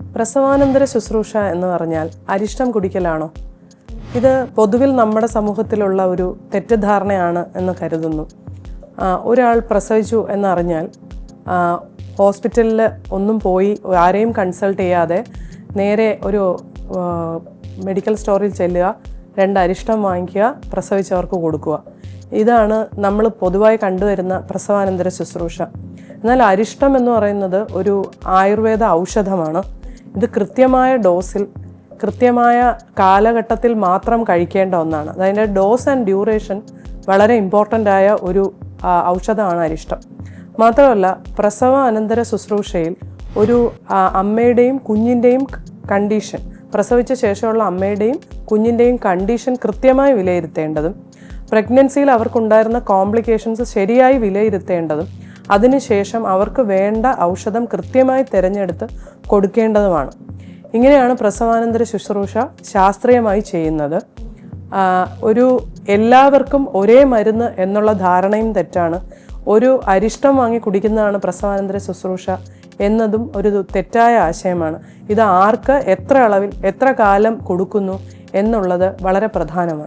പ്രസവാനന്തര ശുശ്രൂഷ എന്ന് പറഞ്ഞാൽ അരിഷ്ടം കുടിക്കലാണോ? ഇത് പൊതുവിൽ നമ്മുടെ സമൂഹത്തിലുള്ള ഒരു തെറ്റിദ്ധാരണയാണ് എന്ന് കരുതുന്നു. ഒരാൾ പ്രസവിച്ചു എന്നറിഞ്ഞാൽ ഹോസ്പിറ്റലിൽ ഒന്നും പോയി ആരെയും കൺസൾട്ട് ചെയ്യാതെ നേരെ ഒരു മെഡിക്കൽ സ്റ്റോറിൽ ചെല്ലുക രണ്ട് അരിഷ്ടം വാങ്ങിക്കുക പ്രസവിച്ചവർക്ക് കൊടുക്കുക. ഇതാണ് നമ്മൾ പൊതുവായി കണ്ടുവരുന്ന പ്രസവാനന്തര ശുശ്രൂഷ. എന്നാൽ അരിഷ്ടം എന്ന് പറയുന്നത് ഒരു ആയുർവേദ ഔഷധമാണ്. ഇത് കൃത്യമായ ഡോസിൽ കൃത്യമായ കാലഘട്ടത്തിൽ മാത്രം കഴിക്കേണ്ട ഒന്നാണ്. അതിന്റെ ഡോസ് ആൻഡ് ഡ്യൂറേഷൻ വളരെ ഇമ്പോർട്ടന്റ് ആയ ഒരു ഔഷധമാണ് അരിഷ്ടം. മാത്രമല്ല പ്രസവ അനന്തര ശുശ്രൂഷയിൽ ഒരു അമ്മയുടെയും കുഞ്ഞിന്റെയും കണ്ടീഷൻ പ്രസവിച്ച ശേഷമുള്ള അമ്മയുടെയും കുഞ്ഞിന്റെയും കണ്ടീഷൻ കൃത്യമായി വിലയിരുത്തേണ്ടതും പ്രഗ്നൻസിയിൽ അവർക്കുണ്ടായിരുന്ന കോംപ്ലിക്കേഷൻസ് ശരിയായി വിലയിരുത്തേണ്ടതും അതിനുശേഷം അവർക്ക് വേണ്ട ഔഷധം കൃത്യമായി തിരഞ്ഞെടുത്ത് കൊടുക്കേണ്ടതുമാണ്. ഇങ്ങനെയാണ് പ്രസവാനന്തര ശുശ്രൂഷ ശാസ്ത്രീയമായി ചെയ്യുന്നത്. ഒരു എല്ലാവർക്കും ഒരേ മരുന്ന് എന്നുള്ള ധാരണയും തെറ്റാണ്. ഒരു അരിഷ്ടം വാങ്ങി കുടിക്കുന്നതാണ് പ്രസവാനന്തര ശുശ്രൂഷ എന്നതും ഒരു തെറ്റായ ആശയമാണ്. ഇത് ആർക്ക് എത്ര അളവിൽ എത്ര കാലം കൊടുക്കുന്നു എന്നുള്ളത് വളരെ പ്രധാനമാണ്.